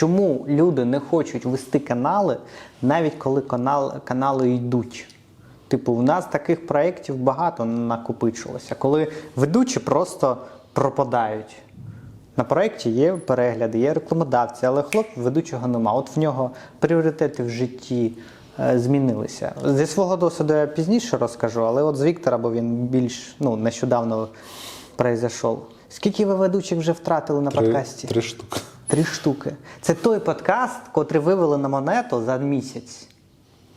чому люди не хочуть вести канали, навіть коли канал, канали йдуть. Типу, в нас таких проєктів багато накопичилося, коли ведучі просто пропадають. На проєкті є перегляди, є рекламодавці, але хлоп ведучого нема. От в нього пріоритети в житті е, змінилися. Зі свого досвіду я пізніше розкажу, але от з Віктора, бо він більш ну, нещодавно произойшов. Скільки ви ведучих вже втратили на Три, подкасті? три штуки. Три штуки. Це той подкаст, котрий вивели на монету за місяць.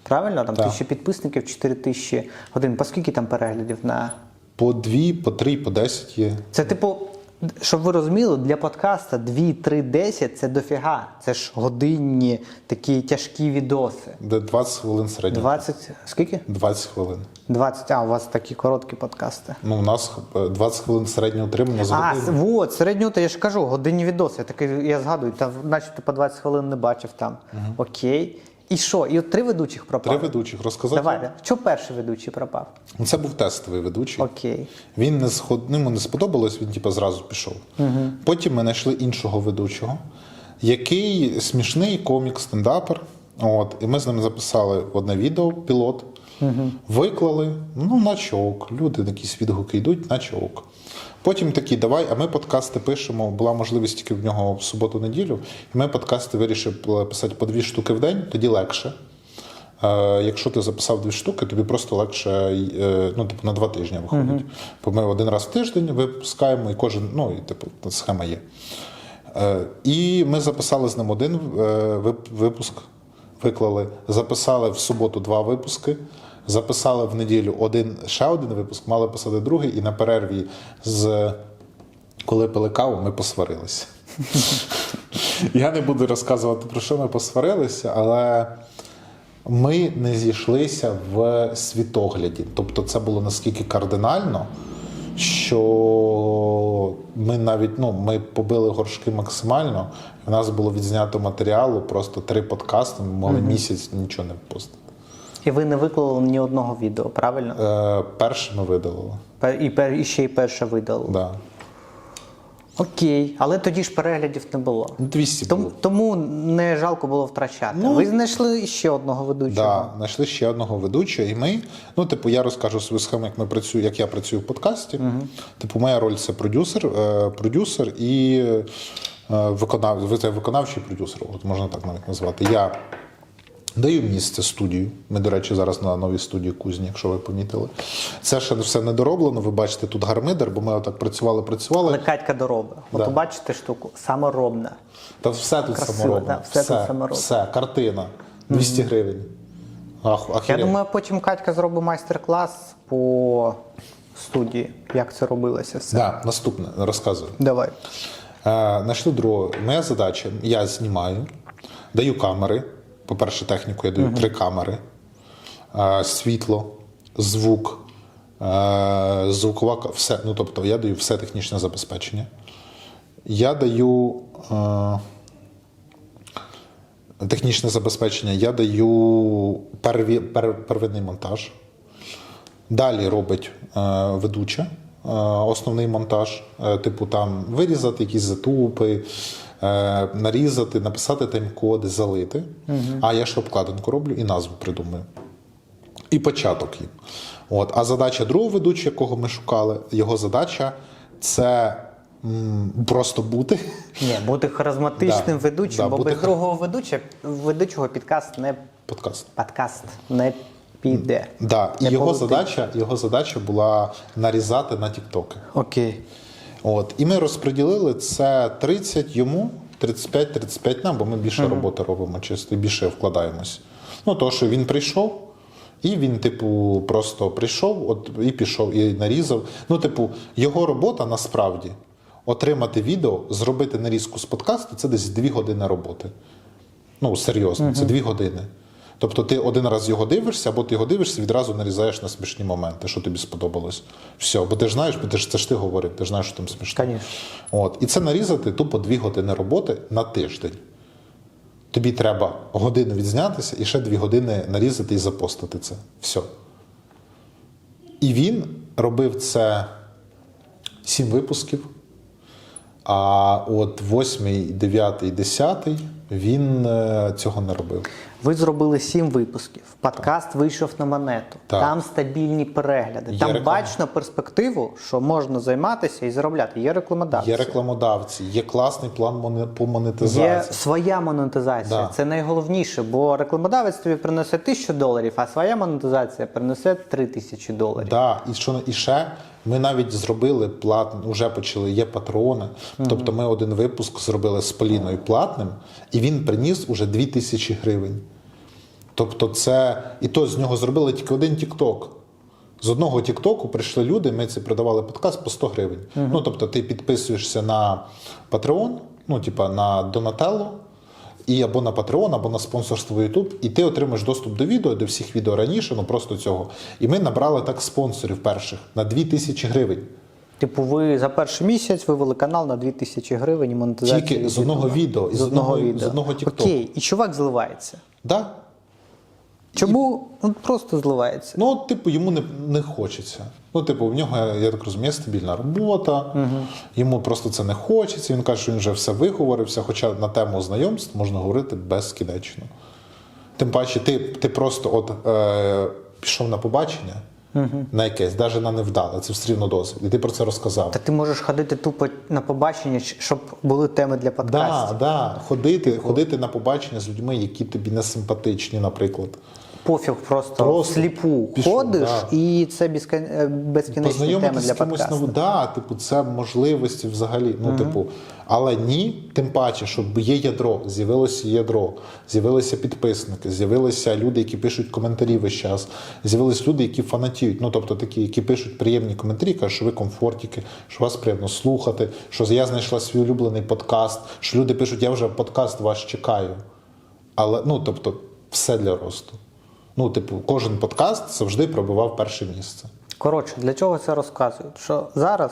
Правильно? Там тисячі підписників, 4 тисячі годин. По скільки там переглядів на. По дві, по три, по десять є. Це типу, щоб ви розуміли, для подкаста 2, 3, 10 це дофіга. Це ж годинні такі тяжкі відоси. Де 20 хвилин середньо. 20. Скільки? 20 хвилин. 20. А, у вас такі короткі подкасти. Ну, у нас е, 20 хвилин середнього утримання за А, годину. с- вот, середньо, то я ж кажу, годинні відоси. Я такий, я згадую, там, начебто по 20 хвилин не бачив там. Окей. І що? І от три ведучих пропали? Три ведучих розказати. Давайте. Що перший ведучий пропав? Це був тестовий ведучий. Окей. Він не сход... ну, йому не сподобалось, він типу, зразу пішов. Потім ми знайшли іншого ведучого, який смішний комік, стендапер. От, і ми з ним записали одне відео, пілот, виклали, ну, наче ок. Люди якісь відгуки йдуть, наче ок. Потім такі, давай, а ми подкасти пишемо. Була можливість тільки в нього в суботу-неділю. І ми подкасти вирішили писати по дві штуки в день, тоді легше. Е, Якщо ти записав дві штуки, тобі просто легше е, ну, типу, на два тижні виходить. Бо ми один раз в тиждень випускаємо, і кожен, ну, і типу, схема є. Е, І ми записали з ним один вип- випуск, виклали, записали в суботу два випуски, записали в неділю один, ще один випуск, мали писати другий, і на перерві з коли пили каву, ми посварилися. Я не буду розказувати, про що ми посварилися, але ми не зійшлися в світогляді. Тобто, це було наскільки кардинально, що ми навіть ну, ми побили горшки максимально. У нас було відзнято матеріалу, просто три подкасти, ми могли місяць нічого не постити. І ви не виклали ні одного відео, правильно? Е, перше ми видалили. Пер- І, пер- і ще й перше видали. Да. Окей, але тоді ж переглядів не було. 200 Тому, було. тому не жалко було втрачати. Ну, ви знайшли ще одного ведучого. Да, знайшли ще одного ведучого, і ми. Ну, типу, я розкажу свою схему, як ми працюємо, як я працюю в подкасті. Типу, моя роль це продюсер, е, продюсер і е, виконав, виконавчий продюсер, от можна так навіть назвати. Я даю місце студію. Ми, до речі, зараз на новій студії кузні, якщо ви помітили. Це ще все не дороблено. Ви бачите тут гармидер, бо ми отак працювали, працювали. Але Катька доробить. От Да. бачите штуку, саморобна. Та все тут Красиво, саморобно. да, все тут все, саморобно. все, картина. 200 гривень. Ах, Я думаю, потім Катька зробить майстер-клас по студії, як це робилося все. Да, наступне розказую. Давай. Е, Знайшли другого. Моя задача: я знімаю, даю камери. По-перше, техніку я даю три камери, е, світло, звук, е, звукова все. Ну, тобто я даю все технічне забезпечення. Я даю е, технічне забезпечення, я даю перві, пер, первинний монтаж. Далі робить е, ведуча е, основний монтаж, е, типу там вирізати якісь затупи, нарізати, написати тайм-коди, залити. А я ще обкладинку роблю і назву придумаю. І початок їм. От. А задача другого ведучого, якого ми шукали, його задача це просто бути. Ні, бути харизматичним Да, ведучим, да, бо бути без хар- другого ведучого, ведучого підкаст не Подкаст. подкаст не піде. Да. І його полетить. задача, його задача була нарізати на тіктоки. Окей. От. І ми розподілили це 30 йому, 35-35 нам, бо ми більше роботи робимо, чисто більше вкладаємось. Ну, то, що він прийшов, і він, типу, просто прийшов от, і пішов, і нарізав. Ну, типу, його робота насправді отримати відео, зробити нарізку з подкасту це десь 2 години роботи. Ну, серйозно, це 2 години. Тобто ти один раз його дивишся, або ти його дивишся, відразу нарізаєш на смішні моменти, що тобі сподобалось. Все, бо ти ж знаєш, бо ти ж це ж ти говорив, ти ж знаєш, що там смішно. Конечно. От. І це нарізати тупо дві години роботи на тиждень. Тобі треба годину відзнятися і ще дві години нарізати і запостити це. Все. І він робив це сім випусків. А от восьмий, дев'ятий, десятий він е, цього не робив. Ви зробили сім випусків. Подкаст вийшов на монету. Так. Там стабільні перегляди. Є Там реклама. бачно перспективу, що можна займатися і заробляти. Є рекламодавці. Є рекламодавці, є класний план по монетизації. Є своя монетизація. Да. Це найголовніше, бо рекламодавець тобі принесе тисячу доларів, а своя монетизація принесе три тисячі доларів. Да, і що і ще ми навіть зробили платний, вже почали, є патрони. Тобто ми один випуск зробили з Поліною платним, і він приніс уже 2000 гривень. Тобто, це і то з нього зробили тільки один Тікток. З одного Тіктоку прийшли люди, ми це продавали подкаст по 100 гривень. Ну, тобто, ти підписуєшся на Patreon, ну, типа на Donatello, і або на Patreon, або на спонсорство YouTube, і ти отримаєш доступ до відео, до всіх відео раніше, ну просто цього. І ми набрали так спонсорів перших на 2000 гривень. Типу, ви за перший місяць вивели канал на 2000 гривень і монетизація. Тільки з одного відео, з одного- з одного тіктоку. Окей, і чувак зливається. Да? Чому? Ну, просто зливається. Ну, от, типу, йому не, не хочеться. Ну, типу, в нього, я так розумію, стабільна робота, йому просто це не хочеться. Він каже, що він вже все виговорився, хоча на тему знайомств можна говорити безкінечно. Тим паче, ти, ти просто от, е, пішов на побачення на якесь, навіть на невдале, це все рівно досвід. І ти про це розказав. Та ти можеш ходити тупо на побачення, щоб були теми для подкастів. Да, да. Ходити, ходити на побачення з людьми, які тобі не симпатичні, наприклад. Пофіг просто, Просто сліпу пішов, ходиш, да. і це е, безкінечні теми Познайомитися для з кимось подкасту. новим, да, типу, це можливості взагалі. Ну, типу, але ні, тим паче, щоб є ядро, з'явилося ядро, з'явилися підписники, з'явилися люди, які пишуть коментарі весь час, з'явилися люди, які фанатіють. Ну, тобто такі, які пишуть приємні коментарі, кажуть, що ви комфортіки, що вас приємно слухати, що я знайшла свій улюблений подкаст, що люди пишуть, я вже подкаст ваш чекаю. Але ну, тобто, все для росту. Ну, типу, кожен подкаст завжди пробивав перше місце. Коротше, для чого це розказують? Що зараз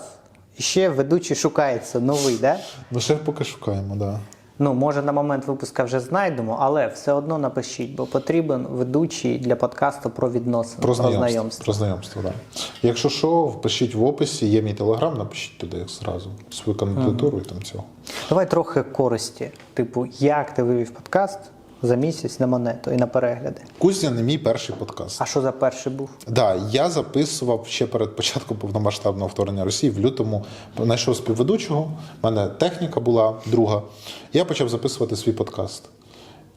ще ведучий шукається новий, да? Ну, ще поки шукаємо, да. Ну, може, на момент випуска вже знайдемо, але все одно напишіть, бо потрібен ведучий для подкасту про відносини, Про знайомство. Про знайомство, да. Якщо що, впишіть в описі, є мій телеграм, напишіть туди зразу свою кандидатуру і там цього. Давай трохи користі. Типу, як ти вивів подкаст за місяць на монету і на перегляди. Кузня не мій перший подкаст. А що за перший був? Да, я записував ще перед початком повномасштабного вторгнення Росії в лютому. Знайшов співведучого, в мене техніка була друга. Я почав записувати свій подкаст.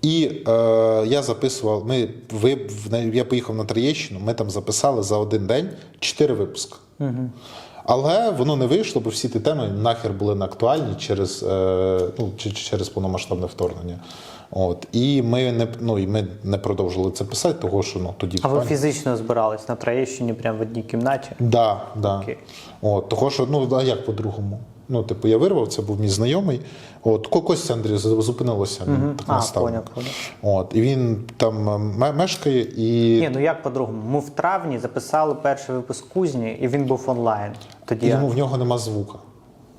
І е, я записував. Ми ви я поїхав на Троєщину. Ми там записали за один день чотири випуски. Але воно не вийшло, бо всі ті теми нахер були не актуальні через, е, ну, через повномасштабне вторгнення. От і ми не ну і ми не продовжили це писати, того що ну тоді А ви фізично збирались на Троєщині прямо в одній кімнаті? Да, да. Окей. От, того, що, ну, а як по-другому? Ну, типу, я вирвав, це був мій знайомий. От, Ко- Костя Андрій зупинилося, він так А, настав. поняв, поняв. От, і він там мешкає і, Ні, ну як по-другому? Ми в травні записали перший випуск кузні, і він був онлайн. Тоді я- йому в нього нема звука.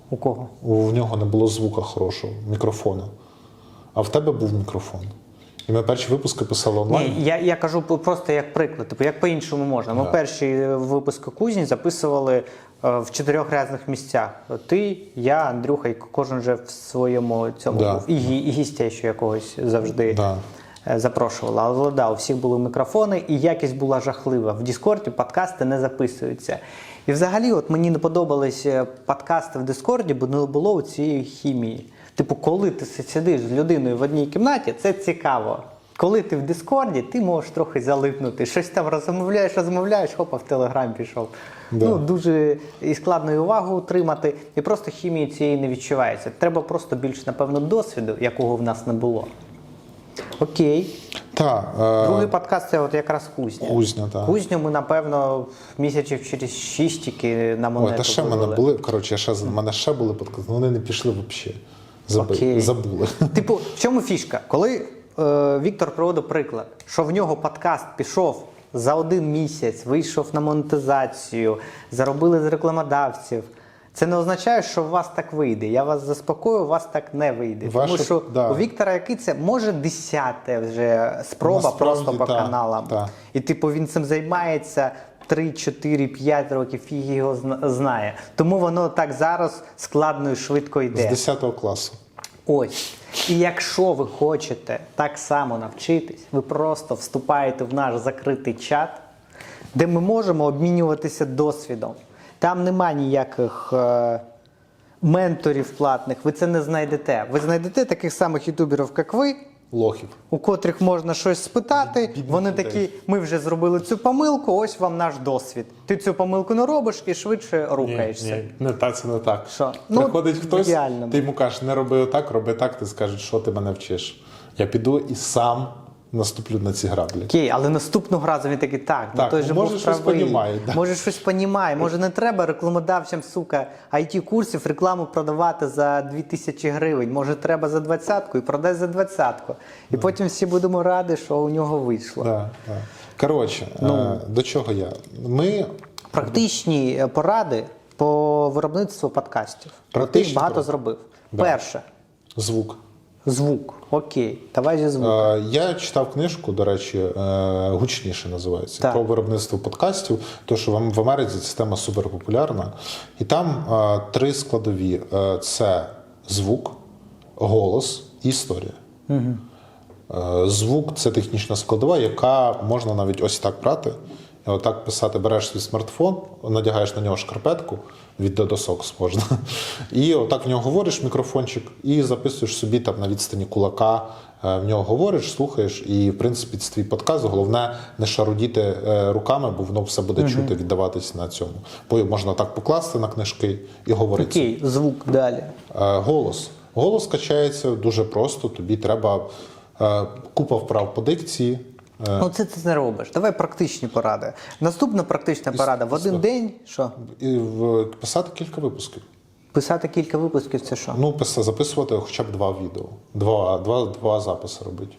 у кого? У- В нього не було звука хорошого, мікрофона. А в тебе був мікрофон. І ми перші випуски писали онлайн. Ні, я, я кажу просто як приклад, типу, як по-іншому можна. Ми перші випуски кузні записували е, в чотирьох різних місцях. Ти, я, Андрюха, і кожен вже в своєму цьому Да. був. І, і гістя ще якогось завжди Да. е, запрошували. Але да, у всіх були мікрофони, і якість була жахлива. В Діскорді подкасти не записуються. І взагалі, от мені не подобались е, подкасти в Дискорді, бо не було цієї хімії. Типу, коли ти сидиш з людиною в одній кімнаті, це цікаво. Коли ти в Дискорді, ти можеш трохи залипнути. Щось там розмовляєш, розмовляєш, хопа, в Телеграм пішов. Да. Ну, дуже і складно і увагу утримати, і просто хімії цієї не відчувається. Треба просто більш, напевно, досвіду, якого в нас не було. Окей. Та, е, Другий подкаст це от якраз кузня. Кузня, так. Кузню ми, напевно, місяців через шість тільки на монету Ой, та ще в мене були, коротше, ще, мене ще були подкасти, але вони не пішли взагалі. Заби, Окей. Забули. Типу, в чому фішка? Коли е, Віктор приводив приклад, що в нього подкаст пішов за один місяць, вийшов на монетизацію, заробили з рекламодавців. Це не означає, що у вас так вийде. Я вас заспокою, у вас так не вийде. Ваше- Тому що да. у Віктора який це може десяте вже спроба Насправді, просто по так, каналам. так. І типу він цим займається 3, 4, 5 років, фіг його знає. Тому воно так зараз складно і швидко йде. З 10 класу. Ось. І якщо ви хочете так само навчитись, ви просто вступаєте в наш закритий чат, де ми можемо обмінюватися досвідом. Там нема ніяких е, менторів платних, ви це не знайдете. Ви знайдете таких самих ютуберів, як ви, Лохів. у котрих можна щось спитати. Бідних Вони людей. такі: ми вже зробили цю помилку, ось вам наш досвід. Ти цю помилку не робиш і швидше рухаєшся. Ні, ні, не так, це не так. Що? Ну, хтось, ідеально. ти йому кажеш, не роби отак, роби так, ти скажеш, що ти мене вчиш. Я піду і сам наступлю на ці граблі. Окей, але наступного разу він такий, так, ну Так, той ну, же може, був щось правий. понімає, да. Може щось понімає, може не треба рекламодавцям, сука, it курсів рекламу продавати за 2000 гривень. Може треба за двадцятку і продай за двадцятку. І потім всі будемо раді, що у нього вийшло. Да, да. Коротше, Ну. е, до чого я? Ми Практичні е, поради по виробництву подкастів. Практичні Ти багато поради? зробив. Да. Перше, звук. Звук. Окей, давай зі звуку. Е, Я читав книжку, до речі, е, гучніше називається Так. про виробництво подкастів. То що в в Америці ця тема суперпопулярна. І там е, три складові: Е, це звук, голос і історія. Е, Звук це технічна складова, яка можна навіть ось так брати. Отак писати, береш свій смартфон, надягаєш на нього шкарпетку від досок можна. І отак в нього говориш мікрофончик і записуєш собі там на відстані кулака. е, В нього говориш, слухаєш, і в принципі це твій подкаст. Головне не шарудіти е, руками, бо воно все буде чути, віддаватись на цьому. Бо можна так покласти на книжки і говорити. Окей, звук далі. Е, Голос. Голос качається дуже просто. Тобі треба купа вправ по дикції. Е, Ну це ти не робиш. Давай практичні поради. Наступна практична порада в один день. Що? І в- писати кілька випусків. Писати кілька випусків це що? Ну, пис- записувати хоча б два відео. Два, два, два записи робити.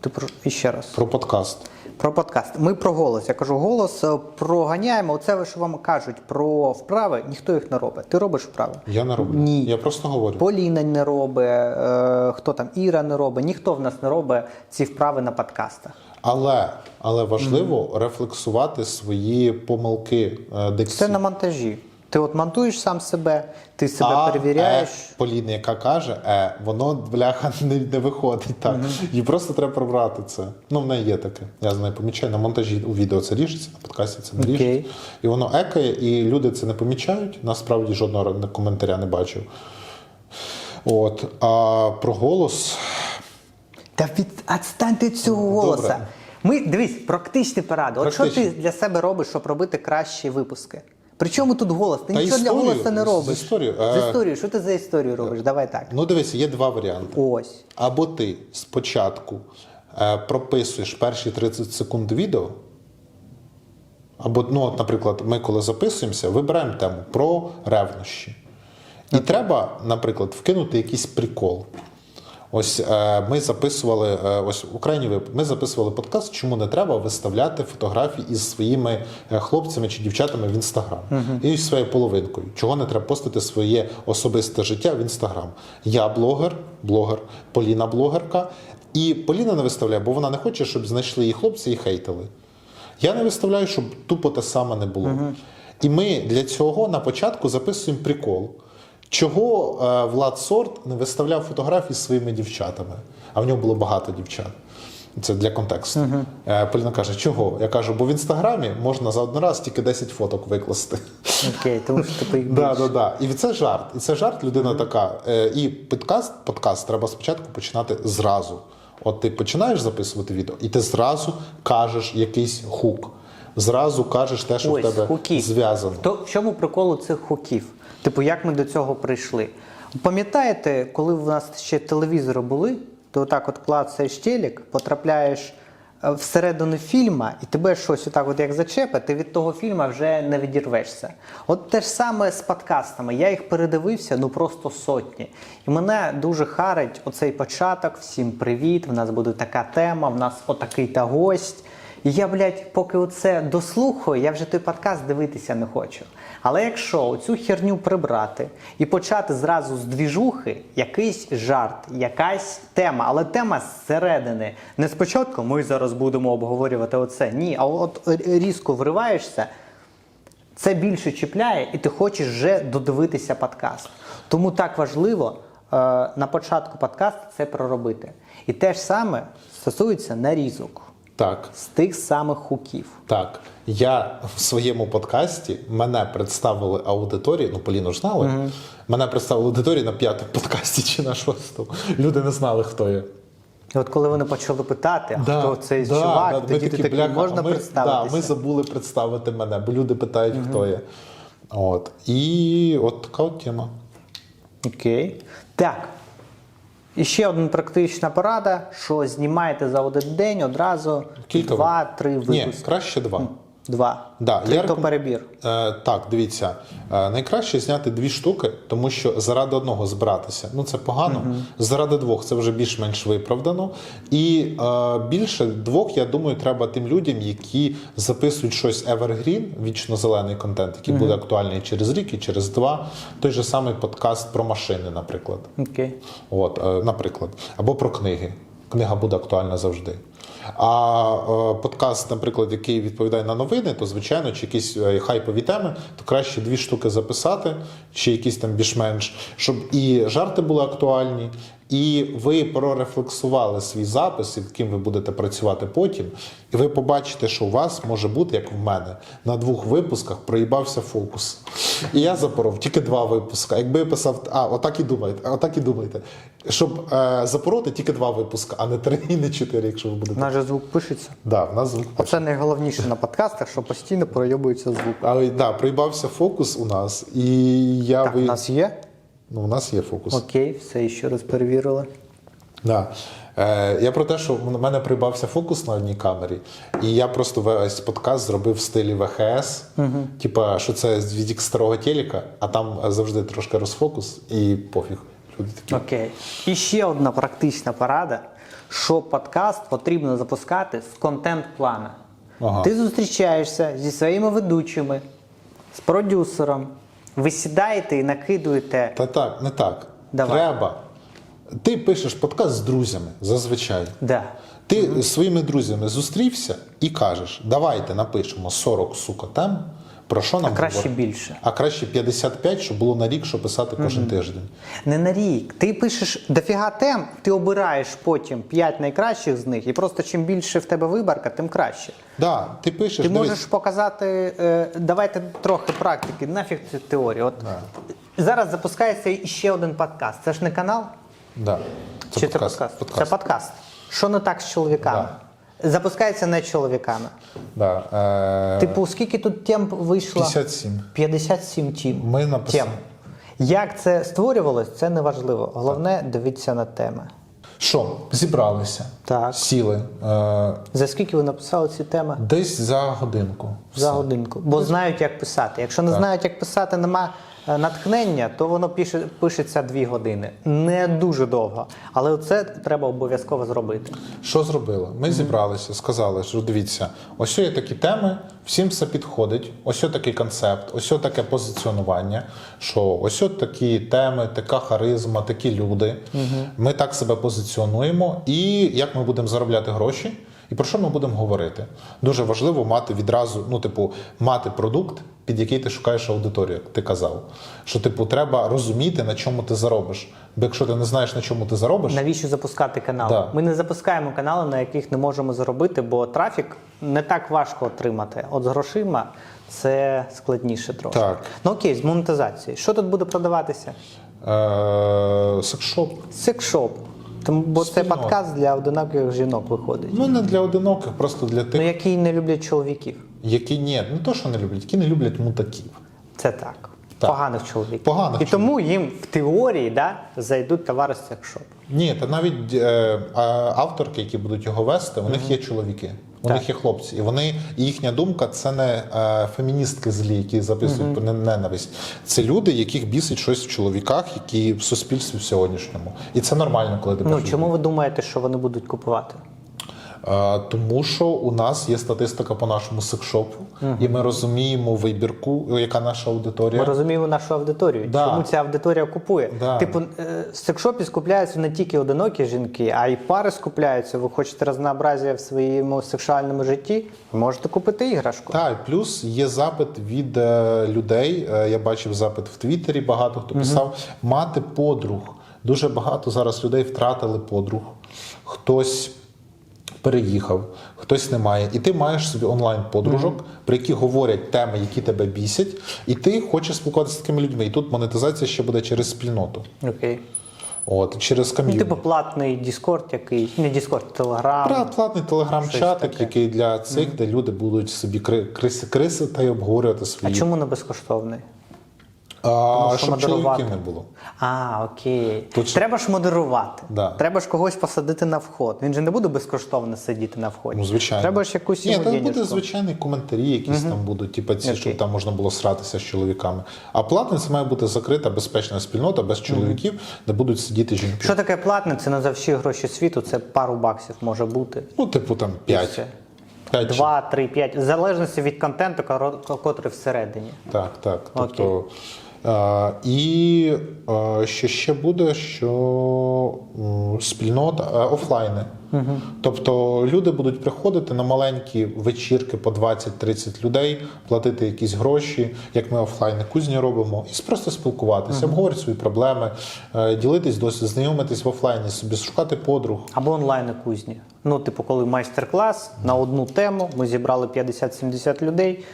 Ти про і ще раз. Про подкаст. Про подкаст. Ми про голос. Я кажу, голос е, проганяємо. Оце що вам кажуть про вправи, ніхто їх не робить. Ти робиш вправи? Я не роблю. Ні. Я просто говорю. Поліна не робить, е, хто там Іра не робить, ніхто в нас не робить ці вправи на подкастах. Але, але важливо рефлексувати свої помилки е, дикції. Це на монтажі. Ти от монтуєш сам себе, ти себе А, перевіряєш. Е, Поліна, яка каже, е, воно бляха не, не виходить так. Їй просто треба прибрати це. Ну, в неї є таке. Я з нею помічаю. На монтажі у відео це ріжеться, на подкасті це не ріжеться. І воно екає, і люди це не помічають. Насправді жодного коментаря не бачив. От. А про голос. Та від відстаньте від цього голоса. Добре. Ми дивись, практичні поради. От що ти для себе робиш, щоб робити кращі випуски? Причому тут голос? Ти Та нічого історію, для голосу не з робиш. З е, історією. Що ти за історію робиш? Давай так. Ну, дивися, є два варіанти. Ось. Або ти спочатку е, прописуєш перші 30 секунд відео. Або, ну, от, наприклад, ми коли записуємося, вибираємо тему про ревнощі. І треба, наприклад, вкинути якийсь прикол. Ось е, ми записували е, ось в Україні ми записували подкаст, чому не треба виставляти фотографії із своїми е, хлопцями чи дівчатами в інстаграм і зі своєю половинкою. Чого не треба постити своє особисте життя в інстаграм? Я блогер, блогер, Поліна блогерка. І Поліна не виставляє, бо вона не хоче, щоб знайшли її хлопці і хейтили. Я не виставляю, щоб тупо те саме не було. І ми для цього на початку записуємо прикол. Чого е, Влад Сорт не виставляв фотографії з своїми дівчатами, а в нього було багато дівчат. Це для контексту. Е, Поліна каже, чого? Я кажу, бо в інстаграмі можна за один раз тільки 10 фоток викласти. Окей, тому що типу їх Да, більше. да, да. І це жарт. І це жарт людина така. Е, І подкаст, подкаст треба спочатку починати зразу. От ти починаєш записувати відео, і ти зразу кажеш якийсь хук. Зразу кажеш те, що Ось, в тебе зв'язано. То в чому приколу цих хуків? Типу, як ми до цього прийшли? Пам'ятаєте, коли в нас ще телевізори були, то отак от клацаєш телек, потрапляєш е, всередину фільма, і тебе щось отак, от як зачепить, ти від того фільму вже не відірвешся. От те ж саме з подкастами. Я їх передивився ну просто сотні. І мене дуже харить оцей початок. Всім привіт! В нас буде така тема, в нас отакий та гость. І я, блядь, поки оце дослухаю, я вже той подкаст дивитися не хочу. Але якщо цю херню прибрати і почати зразу з двіжухи, якийсь жарт, якась тема, але тема зсередини. Не спочатку ми зараз будемо обговорювати оце. Ні, а от різко вриваєшся, це більше чіпляє, і ти хочеш вже додивитися подкаст. Тому так важливо на початку подкасту це проробити. І те ж саме стосується нарізок Так. з тих самих хуків. Так, я в своєму подкасті мене представили аудиторії. Ну, Поліну ж знали. Мене представили аудиторії на п'ятому подкасті чи на шостому. Люди не знали, хто я. І от коли вони почали питати, а хто цей да, чувак, да, тоді ти такі, такий, бляха, можна ми, представитися. Да, ми забули представити мене, бо люди питають, хто я. От. І от така от тема. Окей. Так. І ще одна практична порада, що знімайте за один день одразу Кілька два-три Ні, краще два. Два. Да, Три я то перебір. Е, так, дивіться, е, найкраще зняти дві штуки, тому що заради одного збиратися, ну це погано. Заради двох це вже більш-менш виправдано. І е, більше двох, я думаю, треба тим людям, які записують щось evergreen, вічно зелений контент, який буде актуальний через рік і через два. Той же самий подкаст про машини, наприклад. Окей. От, е, наприклад, або про книги. Книга буде актуальна завжди. А е, подкаст, наприклад, який відповідає на новини, то звичайно, чи якісь е, хайпові теми, то краще дві штуки записати, чи якісь там більш-менш, щоб і жарти були актуальні, і ви прорефлексували свій запис, і ким ви будете працювати потім, і ви побачите, що у вас може бути, як в мене, на двох випусках проїбався фокус. І я запоров тільки два випуска. Якби я писав, а отак і думайте, отак і думайте. Щоб е, запороти тільки два випуска, а не три і не чотири, якщо ви У будете. нас же звук пишеться. Да, в нас звук. Оце найголовніше на подкастах, що постійно пройобується звук. Але да, проїбався фокус у нас, і я Так, ви... у нас є? Ну, у нас є фокус. Окей, все ще раз перевірили. Да. Е, я про те, що в мене прибався фокус на одній камері, і я просто весь подкаст зробив в стилі ВХС. Угу. Типа, що це від старого телека, а там завжди трошки розфокус і пофіг. Люди такі. Окей. І ще одна практична порада, що подкаст потрібно запускати з контент-плана. Ага. Ти зустрічаєшся зі своїми ведучими, з продюсером, ви сідаєте і накидуєте. Та так, не так. Давай. Треба. Ти пишеш подкаст з друзями зазвичай. Да. Ти з своїми друзями зустрівся і кажеш: давайте напишемо 40 сука тем, про що нам А краще говорити. більше. А краще 55, щоб було на рік, що писати кожен тиждень. Не на рік. Ти пишеш дофіга тем, ти обираєш потім 5 найкращих з них, і просто чим більше в тебе виборка, тим краще. Да, ти пишеш, Ти дивись, можеш показати, е, давайте трохи практики, нафіг цю теорію. От зараз запускається ще один подкаст. Це ж не канал? Да. Це Чи подкаст. це подкаст? подкаст. Це подкаст. Що не так з чоловіками? Запускається не чоловіками. Да. Е... Типу, скільки тут тем вийшло? 57. 57 тем. Ми написали. тем. Як це створювалось, це не важливо. Головне, дивіться на теми. Що, зібралися, Так. сіли е... За скільки ви написали ці теми? десь за годинку. За годинку. Бо знають, як писати. Якщо не знають, як писати, нема натхнення, то воно пише, пишеться дві години. Не дуже довго. Але це треба обов'язково зробити. Що зробили? Ми зібралися, сказали, що дивіться, ось є такі теми, всім все підходить, ось такий концепт, ось таке позиціонування, що ось такі теми, така харизма, такі люди. Ми так себе позиціонуємо, і як ми будемо заробляти гроші, і про що ми будемо говорити. Дуже важливо мати відразу, ну, типу, мати продукт, під який ти шукаєш аудиторію, як ти казав. Що, типу, треба розуміти, на чому ти заробиш. Бо якщо ти не знаєш, на чому ти заробиш, Навіщо запускати канали? Да. Ми не запускаємо канали, на яких не можемо заробити, бо трафік не так важко отримати. От з грошима це складніше трохи. Так. Ну окей, з монетизації. Що тут буде продаватися? е- секшоп. Секшоп. Тому бо це Спільнота. подкаст для одиноких жінок виходить. Ну, не для одиноких, просто для тих, Ну які не люблять чоловіків. які ні, не то, що не люблять, які не люблять мутаків. Це так. Так. Поганих чоловіків. Поганих І тому їм в теорії да, зайдуть товари з секшопу. Ні, та навіть е, а, авторки, які будуть його вести, у них є чоловіки, у Так. них є хлопці. І вони і їхня думка це не е, феміністки злі, які записують про ненависть. Це люди, яких бісить щось в чоловіках, які в суспільстві в сьогоднішньому. І це нормально, коли ти Ну чому ви думаєте, що вони будуть купувати? Е, Тому що у нас є статистика по нашому секшопу, і ми розуміємо вибірку, яка наша аудиторія. Ми розуміємо нашу аудиторію. Да. Чому ця аудиторія купує? Да. Типу, е, в секшопі скупляються не тільки одинокі жінки, а й пари скупляються. Ви хочете разнообразія в своєму сексуальному житті? Можете купити іграшку. Так, плюс є запит від е, людей. е, я бачив запит в Твіттері, багато хто писав мати подруг. Дуже багато зараз людей втратили подруг, хтось переїхав, хтось не має. І ти маєш собі онлайн подружок, про які говорять теми, які тебе бісять, і ти хочеш спілкуватися з такими людьми. І тут монетизація ще буде через спільноту, Окей. от через Ну, ком'юніті. типу платний Discord який. Не Discord, Telegram. Пра- Платний телеграм-чатик, який для цих, де люди будуть собі криси, та й обговорювати А чому не безкоштовний? А, що щоб модерувати. не було. А, окей. Тут Треба ж модерувати. Да. Треба ж когось посадити на вход. Він же не буде безкоштовно сидіти на вході. Ну, звичайно. Треба ж якусь Ні, там буде звичайні коментарі, якісь там будуть, типу ці, щоб там можна було сратися з чоловіками. А платне це має бути закрита, безпечна спільнота без чоловіків, де будуть сидіти жінки. Що таке платне? Це не за всі гроші світу, це пару баксів може бути. Ну, типу, там 5. 5 Два, три, п'ять. В залежності від контенту, котрий всередині. Так, так. Тобто, е, і е, що ще буде, що спільнота е, офлайни. Тобто люди будуть приходити на маленькі вечірки по 20-30 людей, платити якісь гроші, як ми офлайни кузні робимо, і просто спілкуватися, обговорити свої проблеми, е, ділитись досвід, знайомитись в офлайні, собі шукати подруг. Або онлайн кузні. Ну, типу, коли майстер-клас на одну тему, ми зібрали 50-70 людей,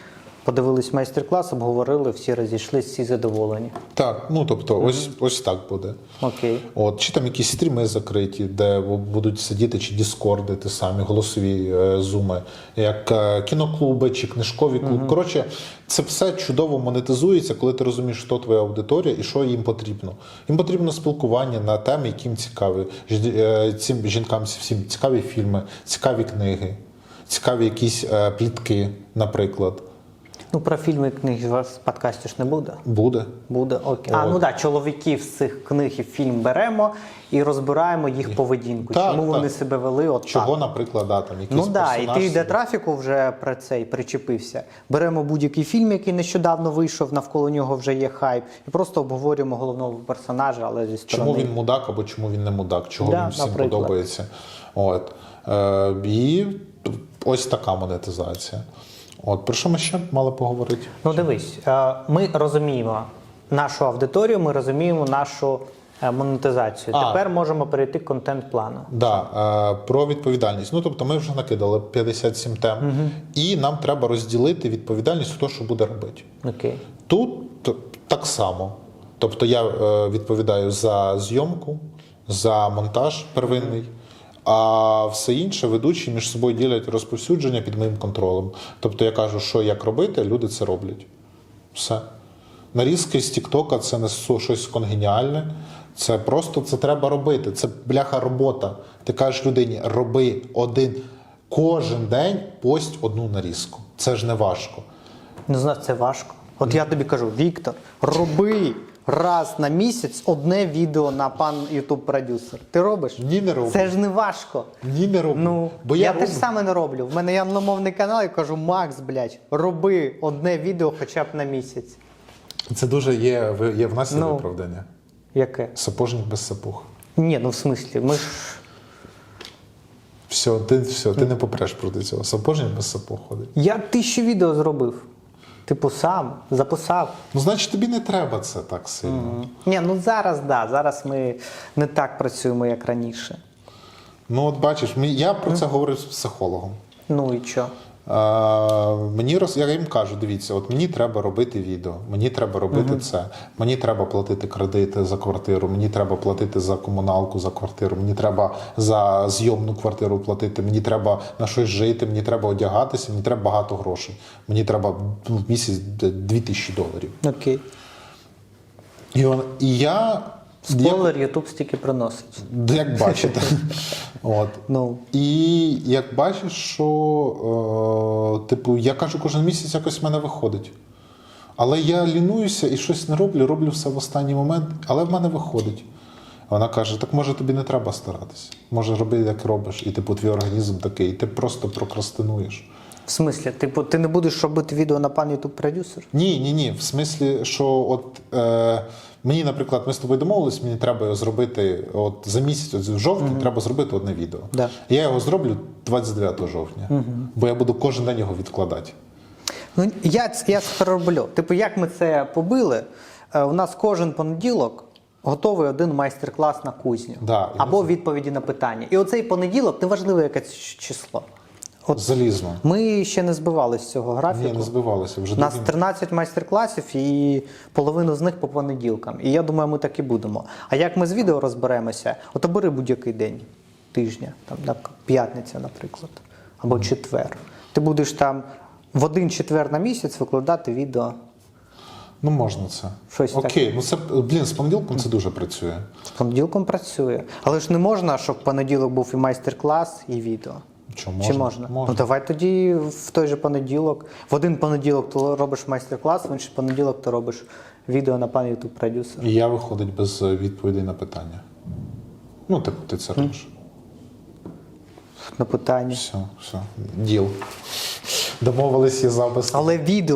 подивились майстер-клас, обговорили, всі розійшлись, всі задоволені. Так, ну тобто, ось, ось так буде. Окей. От, чи там якісь стріми закриті, де будуть сидіти, чи діскорди, ті самі голосові е, зуми, як е, кіноклуби чи книжкові клуби. Коротше, це все чудово монетизується, коли ти розумієш, хто твоя аудиторія і що їм потрібно. Їм потрібно спілкування на теми, які їм цікаві. Ж- е, Цим жінкам всім цікаві фільми, цікаві книги, цікаві якісь е, плітки, наприклад. Ну, про фільми і книги у вас в подкасті ж не буде. Буде. Буде окей. А, От. ну так, чоловіків з цих книг і фільм беремо і розбираємо їх поведінку. Так, Чому вони себе вели от Чого, так. наприклад, да, там якийсь Ну так, да, і персонаж ти собі- трафіку вже про цей причепився. Беремо будь-який фільм, який нещодавно вийшов, навколо нього вже є хайп, і просто обговорюємо головного персонажа, але зі сторони. Чому він мудак або чому він не мудак, чого Да, він всім наприклад. подобається. От. Е, і ось така монетизація. От, про що ми ще мали поговорити? Ну дивись, е, ми розуміємо нашу аудиторію, ми розуміємо нашу е, монетизацію. А. Тепер можемо перейти к контент-плану. Да, е, про відповідальність. Ну, тобто, ми вже накидали 57 тем, і нам треба розділити відповідальність у те, що буде робити. Окей. Тут так само. Тобто я відповідаю за зйомку, за монтаж первинний, а все інше ведучі між собою ділять розповсюдження під моїм контролем. Тобто я кажу, що як робити, люди це роблять. Все. Нарізки з Тіктока це не щось конгеніальне. Це просто це треба робити. Це бляха робота. Ти кажеш людині, роби один кожен день пость одну нарізку. Це ж не важко. Ну, знаєш, це важко. От я тобі кажу, Віктор, роби раз на місяць одне відео на пан Ютуб продюсер. Ти робиш? Ні, не роблю. Це ж не важко. Ні, не роблю. Ну, Бо я, я, теж роблю. саме не роблю. В мене є англомовний канал і кажу, Макс, блядь, роби одне відео хоча б на місяць. Це дуже є, ви- є в нас є Ну. виправдання. Яке? Сапожник без сапог. Ні, ну в смислі, ми ж. Все, ти, все, ти не попреш проти цього. Сапожник без сапог ходить. Я тисячу відео зробив. Типу, сам записав. Ну, значить, тобі не треба це так сильно. Ні, ну зараз да. Зараз ми не так працюємо, як раніше. Ну, от бачиш, я про це говорив з психологом. Ну і що? Мені роз... Я їм кажу: дивіться, от мені треба робити відео, мені треба робити це, мені треба платити кредити за квартиру, мені треба платити за комуналку за квартиру, мені треба за зйомну квартиру платити, мені треба на щось жити, мені треба одягатися, мені треба багато грошей. Мені треба в місяць 2000 доларів. Окей. І, он, і я. Спойлер, Ютуб стільки приносить. як бачите. От. Ну. І як бачиш, що е, типу, я кажу, кожен місяць якось в мене виходить. Але я лінуюся і щось не роблю, роблю все в останній момент, але в мене виходить. Вона каже: так може тобі не треба старатися. Може роби, як робиш, і типу твій організм такий, і ти просто прокрастинуєш. В смислі, типу, ти не будеш робити відео на пан Ютуб продюсер? Ні, ні, ні. В смислі, що от е, мені, наприклад, ми з тобою домовились, мені треба його зробити от за місяць, от в жовтні, треба зробити одне відео. Да. Я його зроблю 29 жовтня, бо я буду кожен день його відкладати. Ну я, я це роблю. Типу, як ми це побили? Е, У нас кожен понеділок готовий один майстер-клас на кузню. Да, або відповіді на питання. І оцей понеділок, неважливо, яке число. От Залізно. ми ще не збивали з цього графіку. Ні, не збивалися. Вже У нас 13 майстер-класів і половину з них по понеділкам. І я думаю, ми так і будемо. А як ми з відео розберемося, от обери будь-який день тижня, там, так, п'ятниця, наприклад, або четвер. Ти будеш там в один четвер на місяць викладати відео. Ну можна це. Щось Окей, ну це блін, з понеділком це дуже працює. З понеділком працює. Але ж не можна, щоб понеділок був і майстер-клас, і відео. Що, Чи можна? Можна. Ну давай тоді в той же понеділок. В один понеділок ти робиш майстер-клас, в інший понеділок ти робиш відео на пан YouTube продюсер. І я виходить без е, відповідей на питання. Ну, типу, ти це робиш. На питання. Все, все. Діл. Домовились є запис. Але відео